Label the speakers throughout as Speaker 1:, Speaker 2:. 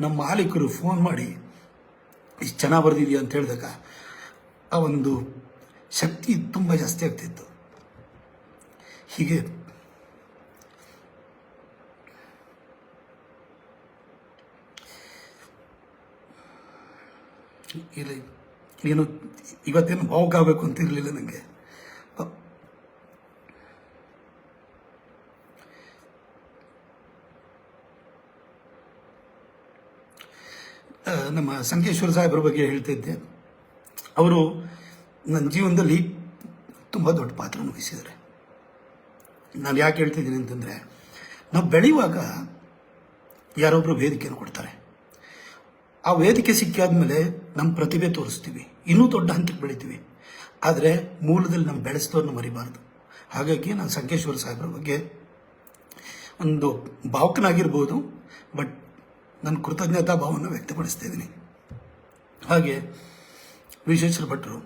Speaker 1: ನಮ್ಮ ಮಾಲೀಕರು ಫೋನ್ ಮಾಡಿ, ಇಷ್ಟು ಚೆನ್ನಾಗಿ ಬರೆದಿದೆಯಾ? ಅಂತ ಹೇಳಿದಾಗ, ಆ ಒಂದು ಶಕ್ತಿ ತುಂಬ ಜಾಸ್ತಿ ಆಗ್ತಿತ್ತು. ಹೀಗೆ ಇಲ್ಲಿ ಏನು, ಇವತ್ತೇನು ಭಾವುಕ ಅಂತ ಇರಲಿಲ್ಲ ನನಗೆ ನಮ್ಮ ಸಂಕೇಶ್ವರ ಸಾಹೇಬ್ರ ಬಗ್ಗೆ ಹೇಳ್ತಿದ್ದೆ. ಅವರು ನನ್ನ ಜೀವನದಲ್ಲಿ ತುಂಬ ದೊಡ್ಡ ಪಾತ್ರ ವಹಿಸಿದ್ದಾರೆ. ನಾನು ಯಾಕೆ ಹೇಳ್ತಿದ್ದೀನಿ ಅಂತಂದರೆ, ನಾವು ಬೆಳೆಯುವಾಗ ಯಾರೊಬ್ಬರು ವೇದಿಕೆಯನ್ನು ಕೊಡ್ತಾರೆ. ಆ ವೇದಿಕೆ ಸಿಕ್ಕಾದ್ಮೇಲೆ ನಮ್ಮ ಪ್ರತಿಭೆ ತೋರಿಸ್ತೀವಿ. ಇನ್ನೂ ದೊಡ್ಡ ಹಂತಕ್ಕೆ ಬೆಳಿತೀವಿ. ಆದರೆ ಮೂಲದಲ್ಲಿ ನಮ್ಮ ಬೆಳೆಸಿದವ್ರನ್ನ ಮರಿಬಾರ್ದು. ಹಾಗಾಗಿ ನಾನು ಸಂಕೇಶ್ವರ ಸಾಹೇಬ್ರ ಬಗ್ಗೆ ಒಂದು ಭಾವುಕನಾಗಿರ್ಬೋದು, ಬಟ್ ನನ್ನ ಕೃತಜ್ಞತಾ ಭಾವವನ್ನು ವ್ಯಕ್ತಪಡಿಸ್ತಿದ್ದೀನಿ ಹಾಗೆ ವಿಶ್ವೇಶ್ವರ ಭಟ್ರು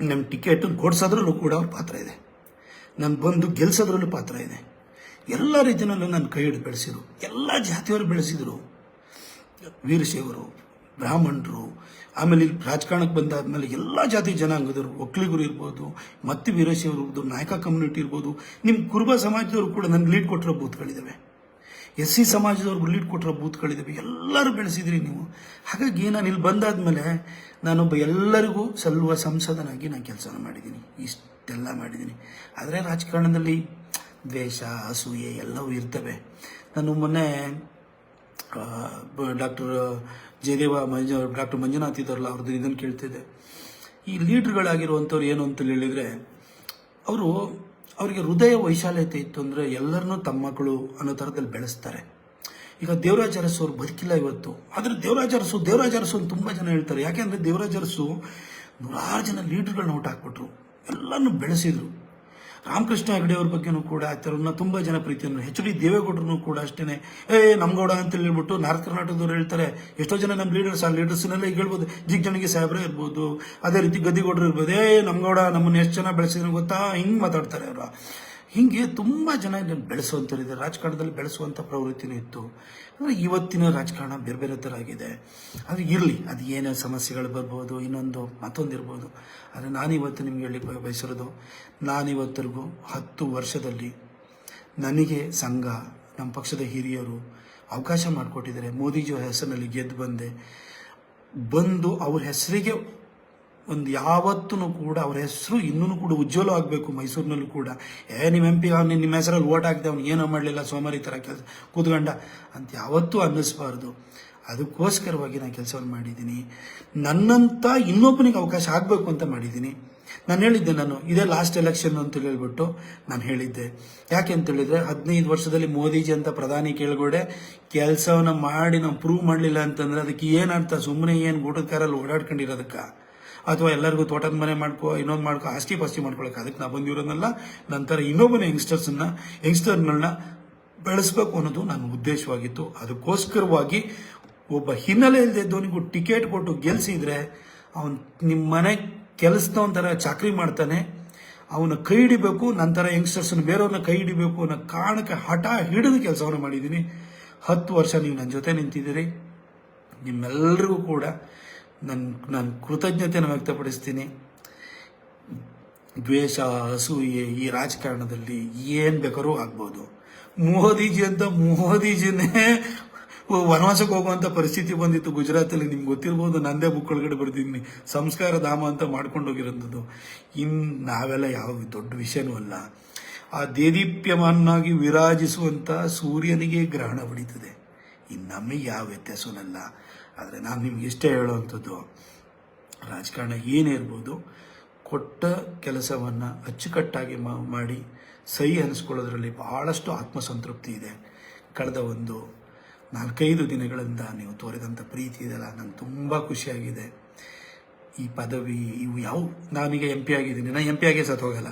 Speaker 1: ನಮ್ಮ ಟಿಕೆಟ್ ಕೊಡ್ಸೋದ್ರಲ್ಲೂ ಕೂಡ ಅವ್ರ ಪಾತ್ರ ಇದೆ. ನಾನು ಬಂದು ಗೆಲ್ಸೋದ್ರಲ್ಲೂ ಪಾತ್ರ ಇದೆ. ಎಲ್ಲ ರೀತಿಯಲ್ಲೂ ನನ್ನ ಕೈ ಹಿಡಿದು ಬೆಳೆಸಿದ್ರು. ಎಲ್ಲ ಜಾತಿಯವರು ಬೆಳೆಸಿದರು. ವೀರಶೈವರು, ಬ್ರಾಹ್ಮಣರು, ಆಮೇಲೆ ಇಲ್ಲಿ ರಾಜಕಾರಣಕ್ಕೆ ಬಂದಾದ್ಮೇಲೆ ಎಲ್ಲ ಜಾತಿ ಜನಾಂಗದವರು, ಒಕ್ಕಲಿಗರು ಇರ್ಬೋದು, ಮತ್ತು ವೀರಶೈವರು ಇರ್ಬೋದು, ನಾಯಕ ಕಮ್ಯುನಿಟಿ ಇರ್ಬೋದು ನಿಮ್ಮ ಕುರುಬ ಸಮಾಜದವರು ಕೂಡ ನನಗೆ ಲೀಡ್ ಕೊಟ್ಟಿರೋ ಬೂತ್ಗಳಿದ್ದಾವೆ ಎಸ್ ಸಿ ಸಮಾಜದವ್ರಿಗೆ ಲೀಡ್ ಕೊಟ್ಟಿರೋ ಬೂತ್ಗಳಿದ್ದಾವೆ ಎಲ್ಲರೂ ಬೆಳೆಸಿದ್ರಿ ನೀವು. ಹಾಗಾಗಿ ನಾನು ಇಲ್ಲಿ ಬಂದಾದ್ಮೇಲೆ ನಾನೊಬ್ಬ ಎಲ್ಲರಿಗೂ ಸಲ್ಲುವ ಸಂಸದನಾಗಿ ನಾನು ಕೆಲಸ ಮಾಡಿದ್ದೀನಿ ಇಷ್ಟೆಲ್ಲ ಮಾಡಿದ್ದೀನಿ ಆದರೆ ರಾಜಕಾರಣದಲ್ಲಿ ದ್ವೇಷ, ಅಸೂಯೆ ಎಲ್ಲವೂ ಇರ್ತವೆ. ನಾನು ಮೊನ್ನೆ ಡಾಕ್ಟರ್ ಜಯದೇವ ಮಂಜ, ಡಾಕ್ಟರ್ ಮಂಜುನಾಥ್ ಇದ್ದಾರಲ್ಲ, ಅವ್ರದ್ದು ಇದನ್ನು ಕೇಳ್ತಿದ್ದೆ. ಈ ಲೀಡ್ರ್ಗಳಾಗಿರುವಂಥವ್ರು ಏನು ಅಂತ ಹೇಳಿದರೆ, ಅವರು ಅವರಿಗೆ ಹೃದಯ ವೈಶಾಲ್ಯತೆ ಇತ್ತು ಅಂದರೆ ಎಲ್ಲರನ್ನೂ ತಮ್ಮ ಮಕ್ಕಳು ಅನ್ನೋ ಥರದಲ್ಲಿ ಬೆಳೆಸ್ತಾರೆ. ಈಗ ದೇವರಾಜ ಅರಸು ಅವ್ರು ಬದುಕಿಲ್ಲ ಇವತ್ತು. ಆದರೆ ದೇವರಾಜ ಅರಸು ದೇವರಾಜ ಅರಸು ಅಂತ ತುಂಬ ಜನ ಹೇಳ್ತಾರೆ. ಯಾಕೆಂದರೆ ದೇವರಾಜ ಅರಸು ನೂರಾರು ಜನ ಲೀಡ್ರ್ಗಳನ್ನ ಊಟ ಹಾಕ್ಬಿಟ್ರು. ಎಲ್ಲನೂ ಬೆಳೆಸಿದ್ರು. ರಾಮಕೃಷ್ಣ ಹೆಗಡೆ ಅವ್ರ ಬಗ್ಗೆನೂ ಕೂಡ ಆತರನ್ನ ತುಂಬ ಜನ ಪ್ರೀತಿಯನ್ನು ಡಿ ದೇವೇಗೌಡರು ಕೂಡ ಅಷ್ಟೇ ಏ, ನಮ್ಗೌಡ ಅಂತ ಹೇಳ್ಬಿಟ್ಟು ನಾರ್ತ್ ಕರ್ನಾಟಕದವ್ರು ಹೇಳ್ತಾರೆ. ಎಷ್ಟೋ ಜನ ನಮ್ಮ ಲೀಡರ್ಸ್, ಆ ಲೀಡರ್ಸ್ನೆಲ್ಲ ಈಗ ಹೇಳ್ಬೋದು ಜಿಗ್ಜಣಿಗೆ ಸಾಹೇಬ್ರೆ ಇರ್ಬೋದು. ಅದೇ ರೀತಿ ಗದ್ದಿಗೌಡರು ಇರ್ಬೋದು. ಏ, ನಮ್ಗೌಡ ನಮ್ಮನ್ನ ಎಷ್ಟು ಜನ ಬೆಳೆಸಿದ್ರು ಗೊತ್ತಾ? ಹಿಂಗೆ ಮಾತಾಡ್ತಾರೆ ಅವರು. ಹೀಗೆ ತುಂಬ ಜನ ಇದನ್ನು ಬೆಳೆಸುವಂಥವ್ರಿದೆ ರಾಜಕಾರಣದಲ್ಲಿ ಬೆಳೆಸುವಂಥ ಪ್ರವೃತ್ತಿನೂ ಇತ್ತು. ಅಂದರೆ ಇವತ್ತಿನ ರಾಜಕಾರಣ ಬೇರೆ ಬೇರೆ ಥರ ಆಗಿದೆ. ಅದು ಇರಲಿ, ಅದು ಏನೇ ಸಮಸ್ಯೆಗಳು ಬರ್ಬೋದು, ಇನ್ನೊಂದು ಮತ್ತೊಂದು ಇರ್ಬೋದು ಆದರೆ ನಾನಿವತ್ತು ನಿಮ್ಗೆ ಹೇಳಿ ಬಯ- ಬಯಸಿರೋದು, ನಾನಿವತ್ತರೆಗೂ ಹತ್ತು ವರ್ಷದಲ್ಲಿ ನನಗೆ ಸಂಘ, ನಮ್ಮ ಪಕ್ಷದ ಹಿರಿಯರು ಅವಕಾಶ ಮಾಡಿಕೊಟ್ಟಿದ್ದಾರೆ. ಮೋದಿಜಿ ಅವ್ರ ಹೆಸರಿನಲ್ಲಿ ಗೆದ್ದು ಬಂದೆ. ಬಂದು ಅವ್ರ ಹೆಸರಿಗೆ ಒಂದು ಯಾವತ್ತೂ ಕೂಡ ಅವ್ರ ಹೆಸರು ಇನ್ನೂ ಕೂಡ ಉಜ್ವಲ ಆಗಬೇಕು ಮೈಸೂರಿನಲ್ಲೂ ಕೂಡ. ಏ ನಿಮ್ಮ ಎಂ ಪಿ ಅವ್ನು ನಿಮ್ಮ ಹೆಸರಲ್ಲಿ ಓಟ್ ಹಾಕಿದೆ ಅವ್ನು ಏನೋ ಮಾಡಲಿಲ್ಲ ಸೋಮಾರಿ ಥರ ಕೆಲಸ. ಕೂತ್ಕೊಂಡ, ಅಂತ ಯಾವತ್ತೂ ಅನ್ನಿಸ್ಬಾರ್ದು. ಅದಕ್ಕೋಸ್ಕರವಾಗಿ ನಾನು ಕೆಲಸವನ್ನು ಮಾಡಿದ್ದೀನಿ. ನನ್ನಂತ ಇನ್ನೊಬ್ಬನಿಗೆ ಅವಕಾಶ ಆಗಬೇಕು ಅಂತ ಮಾಡಿದ್ದೀನಿ. ನಾನು ಹೇಳಿದ್ದೆ ನಾನು, ಇದೇ ಲಾಸ್ಟ್ ಎಲೆಕ್ಷನ್ ಅಂತ ಹೇಳ್ಬಿಟ್ಟು ನಾನು ಹೇಳಿದ್ದೆ. ಯಾಕೆ ಅಂತ ಹೇಳಿದ್ರೆ, ಹದಿನೈದು ವರ್ಷದಲ್ಲಿ ಮೋದಿಜಿ ಅಂತ ಪ್ರಧಾನಿ ಕೇಳ್ಗೊಡೆ, ಕೆಲಸವನ್ನು ಮಾಡಿ ನಾವು ಪ್ರೂವ್ ಮಾಡಲಿಲ್ಲ ಅಂತಂದ್ರೆ ಅದಕ್ಕೆ ಏನರ್ಥ ಸುಮ್ಮನೆ ಏನು ಊಟದ ಕಾರಲ್ಲಿ ಓಡಾಡ್ಕೊಂಡಿರೋದಕ್ಕ? ಅಥವಾ ಎಲ್ಲರಿಗೂ ತೋಟದ ಮನೆ ಮಾಡ್ಕೋ, ಇನ್ನೊಂದು ಮಾಡ್ಕೋ, ಆಸ್ತಿ ಪಾಸ್ತಿ ಮಾಡ್ಕೊಳಕ್ಕೆ ಅದಕ್ಕೆ ನಾ ಬಂದಿರೋದಲ್ಲ ನಂತರ ಇನ್ನೊಬ್ಬನ ಯಂಗ್ಸ್ಟರ್ಸನ್ನ ಯಂಗ್ಸ್ಟರ್ಗಳನ್ನ ಬೆಳೆಸ್ಬೇಕು ಅನ್ನೋದು ನನ್ನ ಉದ್ದೇಶವಾಗಿತ್ತು. ಅದಕ್ಕೋಸ್ಕರವಾಗಿ ಒಬ್ಬ ಹಿನ್ನೆಲೆ ಇಲ್ಲದೆ ಇದ್ದವನಿಗೂ ಟಿಕೆಟ್ ಕೊಟ್ಟು ಗೆಲ್ಸಿದ್ರೆ ಅವನು ನಿಮ್ಮ ಮನೆ ಕೆಲಸದವನ ಥರ ಚಾಕ್ರಿ ಮಾಡ್ತಾನೆ. ಅವನ ಕೈ ಹಿಡಿಬೇಕು, ನಂತರ ಯಂಗ್ಸ್ಟರ್ಸನ್ನು ಬೇರೆಯವ್ರನ್ನ ಕೈ ಹಿಡಿಬೇಕು ಅನ್ನೋ ಕಾರಣಕ್ಕೆ ಹಠ ಹಿಡಿದು ಕೆಲಸವನ್ನು ಮಾಡಿದ್ದೀನಿ. ಹತ್ತು ವರ್ಷ ನೀವು ನನ್ನ ಜೊತೆ ನಿಂತಿದ್ದೀರಿ. ನಿಮ್ಮೆಲ್ಲರಿಗೂ ಕೂಡ ನನ್ನ ನಾನು ಕೃತಜ್ಞತೆಯನ್ನು ವ್ಯಕ್ತಪಡಿಸ್ತೀನಿ. ದ್ವೇಷ, ಅಸೂಯೆ ಈ ರಾಜಕಾರಣದಲ್ಲಿ ಏನು ಬೇಕಾದ್ರೂ ಆಗ್ಬೋದು. ಮೋದಿಜಿ ಅಂತ ಮೋದಿಜಿನೇ ವನವಾಸಕ್ಕೆ ಹೋಗುವಂಥ ಪರಿಸ್ಥಿತಿ ಬಂದಿತ್ತು ಗುಜರಾತಲ್ಲಿ. ನಿಮ್ಗೆ ಗೊತ್ತಿರ್ಬೋದು ನಂದೇ ಬುಕ್ ಒಳಗಡೆ ಬರ್ದಿದ್ದೀನಿ. ಸಂಸ್ಕಾರ ಧಾಮ ಅಂತ ಮಾಡ್ಕೊಂಡು ಹೋಗಿರೋಂಥದ್ದು. ಇನ್ನು ನಾವೆಲ್ಲ ಯಾವ ದೊಡ್ಡ ವಿಷಯನೂ ಅಲ್ಲ. ಆ ದೇದೀಪ್ಯಮಾನಾಗಿ ವಿರಾಜಿಸುವಂಥ ಸೂರ್ಯನಿಗೆ ಗ್ರಹಣ ಹೊಡಿತದೆ. ಇನ್ನು ನಮಗೆ ಯಾವ ವ್ಯತ್ಯಾಸವಲ್ಲ ಆದರೆ ನಾನು ನಿಮ್ಗೆ ಇಷ್ಟೇ ಹೇಳುವಂಥದ್ದು, ರಾಜಕಾರಣ ಏನೇ ಇರ್ಬೋದು, ಕೊಟ್ಟ ಕೆಲಸವನ್ನು ಅಚ್ಚುಕಟ್ಟಾಗಿ ಮಾಡಿ ಸಹಿ ಅನಿಸ್ಕೊಳ್ಳೋದ್ರಲ್ಲಿ ಬಹಳಷ್ಟು ಆತ್ಮಸಂತೃಪ್ತಿ ಇದೆ. ಕಳೆದ ಒಂದು ನಾಲ್ಕೈದು ದಿನಗಳಿಂದ ನೀವು ತೋರಿದಂಥ ಪ್ರೀತಿ ಇದೆಯಲ್ಲ ನಂಗೆ ತುಂಬ ಖುಷಿಯಾಗಿದೆ. ಈ ಪದವಿ ಇವು ಯಾವ, ನಾನೀಗ ಎಂ ಪಿ ಆಗಿದ್ದೀನಿ. ನಾನು ಎಂ ಪಿ ಆಗೇ ಸತ್ತು ಹೋಗಲ್ಲ.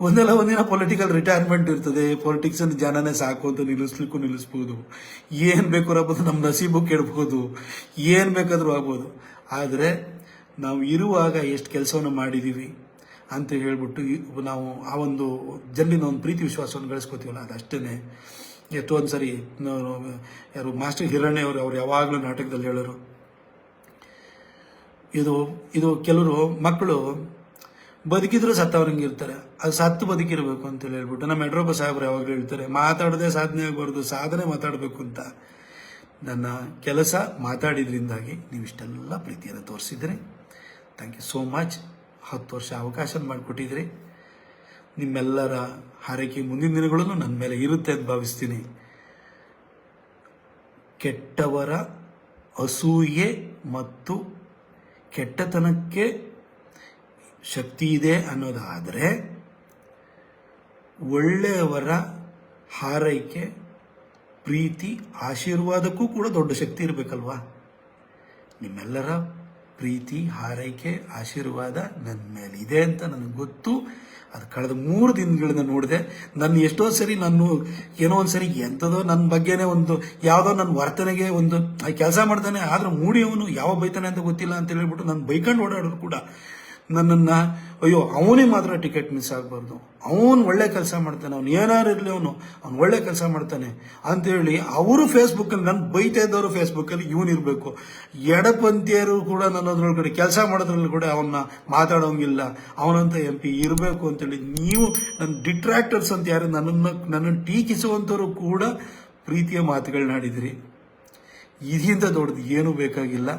Speaker 1: ಒಂದಲ್ಲ ಒಂದಿನ ಪೊಲಿಟಿಕಲ್ ರಿಟೈರ್ಮೆಂಟ್ ಇರ್ತದೆ. ಪೊಲಿಟಿಕ್ಸ್ ಅನ್ನು ಜನನೇ ಸಾಕು ಅಂತ ನಿಲ್ಲಿಸ್ಲಿಕ್ಕೂ ನಿಲ್ಲಿಸ್ಬೋದು. ಏನು ಬೇಕಾದ್ರೂ ಆಗ್ಬೋದು ನಮ್ಮ ನಸೀಬು ಕೆಡ್ಬೋದು ಏನು ಬೇಕಾದರೂ ಆಗ್ಬೋದು. ಆದರೆ ನಾವು ಇರುವಾಗ ಎಷ್ಟು ಕೆಲಸವನ್ನು ಮಾಡಿದ್ದೀವಿ ಅಂತ ಹೇಳ್ಬಿಟ್ಟು ನಾವು ಆ ಒಂದು ಜನರಿನ ಒಂದು ಪ್ರೀತಿ ವಿಶ್ವಾಸವನ್ನು ಗಳಿಸ್ಕೋತೀವಲ್ಲ ಅದಷ್ಟೇ ಎಷ್ಟೊಂದು ಸರಿ ಯಾರು ಮಾಸ್ಟರ್ ಹಿರಣ್ಯ ಅವರು, ಅವ್ರು ಯಾವಾಗಲೂ ನಾಟಕದಲ್ಲಿ ಹೇಳೋರು. ಇದು ಇದು ಕೆಲವರು ಮಕ್ಕಳು ಬದುಕಿದ್ರು ಸತ್ತವ್ರಂಗೆ ಇರ್ತಾರೆ ಅದು ಸತ್ತು ಬದುಕಿರಬೇಕು ಅಂತ ಹೇಳ್ಬಿಟ್ಟು ನಮ್ಮ ಯಡ್ರೋಪ ಸಾಹೇಬ್ರು ಯಾವಾಗಲೂ ಹೇಳ್ತಾರೆ, ಮಾತಾಡದೆ ಸಾಧನೆ ಆಗಬಾರ್ದು, ಸಾಧನೆ ಮಾತಾಡಬೇಕು ಅಂತ. ನನ್ನ ಕೆಲಸ ಮಾತಾಡಿದ್ರಿಂದಾಗಿ ನೀವು ಇಷ್ಟೆಲ್ಲ ಪ್ರೀತಿಯನ್ನು ತೋರಿಸಿದ್ರಿ ಥ್ಯಾಂಕ್ ಯು ಸೋ ಮಚ್ ಹತ್ತು ವರ್ಷ ಅವಕಾಶ ಮಾಡಿಕೊಟ್ಟಿದ್ರಿ ನಿಮ್ಮೆಲ್ಲರ ಹಾರೈಕೆ ಮುಂದಿನ ದಿನಗಳಲ್ಲೂ ನನ್ನ ಮೇಲೆ ಇರುತ್ತೆ ಅಂತ ಭಾವಿಸ್ತೀನಿ. ಕೆಟ್ಟವರ ಅಸೂಯೆ ಮತ್ತು ಕೆಟ್ಟತನಕ್ಕೆ ಶಕ್ತಿ ಇದೆ ಅನ್ನೋದಾದರೆ ಒಳ್ಳೆಯವರ ಹಾರೈಕೆ, ಪ್ರೀತಿ, ಆಶೀರ್ವಾದಕ್ಕೂ ಕೂಡ ದೊಡ್ಡ ಶಕ್ತಿ ಇರಬೇಕಲ್ವಾ? ನಿಮ್ಮೆಲ್ಲರ ಪ್ರೀತಿ, ಹಾರೈಕೆ, ಆಶೀರ್ವಾದ ನನ್ನ ಮೇಲೆ ಇದೆ ಅಂತ ನನಗೆ ಗೊತ್ತು. ಅದು ಕಳೆದ ಮೂರು ದಿನಗಳನ್ನ ನೋಡಿದೆ ನನ್ನ ಎಷ್ಟೋ ಸರಿ ನಾನು ಏನೋ ಒಂದು ಸರಿ ಎಂಥದೋ ನನ್ನ ಬಗ್ಗೆನೇ ಒಂದು ಯಾವುದೋ ನನ್ನ ವರ್ತನೆಗೆ ಒಂದು ಕೆಲಸ ಮಾಡ್ತಾನೆ, ಆದ್ರೆ ಮೂಡಿಯವನು ಯಾವ ಬೈತಾನೆ ಅಂತ ಗೊತ್ತಿಲ್ಲ ಅಂತ ಹೇಳ್ಬಿಟ್ಟು ನಾನು ಬೈಕಂಡು ಓಡಾಡೋರು ಕೂಡ. ನನ್ನನ್ನು, ಅಯ್ಯೋ, ಅವನೇ ಮಾತ್ರ ಟಿಕೆಟ್ ಮಿಸ್ ಆಗಬಾರ್ದು. ಅವನು ಒಳ್ಳೆ ಕೆಲಸ ಮಾಡ್ತಾನೆ, ಅವ್ನು ಏನಾರು ಇರಲಿ ಅವನು, ಅವ್ನು ಒಳ್ಳೆ ಕೆಲಸ ಮಾಡ್ತಾನೆ ಅಂತೇಳಿ ಅವರು ಫೇಸ್ಬುಕ್ಕಲ್ಲಿ ನನ್ನ ಬೈತಾ ಇದ್ದವರು ಫೇಸ್ಬುಕ್ಕಲ್ಲಿ ಇವನು ಇರಬೇಕು. ಎಡಪಂಥೀಯರು ಕೂಡ ನನ್ನದ್ರೊಳಗಡೆ, ಕೆಲಸ ಮಾಡೋದ್ರಲ್ಲಿ ಕೂಡ ಅವನ್ನ ಮಾತಾಡೋಂಗಿಲ್ಲ. ಅವನಂತ ಎಂ ಪಿ ಇರಬೇಕು ಅಂತೇಳಿ ನೀವು ನನ್ನ ಡಿಟ್ರಾಕ್ಟರ್ಸ್ ಅಂತ ಯಾರು, ನನ್ನನ್ನು ನನ್ನನ್ನು ಟೀಕಿಸುವಂಥವ್ರು ಕೂಡ ಪ್ರೀತಿಯ ಮಾತುಗಳನ್ನಾಡಿದಿರಿ ಇದಿಂತ ದೊಡ್ಡದು ಏನೂ ಬೇಕಾಗಿಲ್ಲ.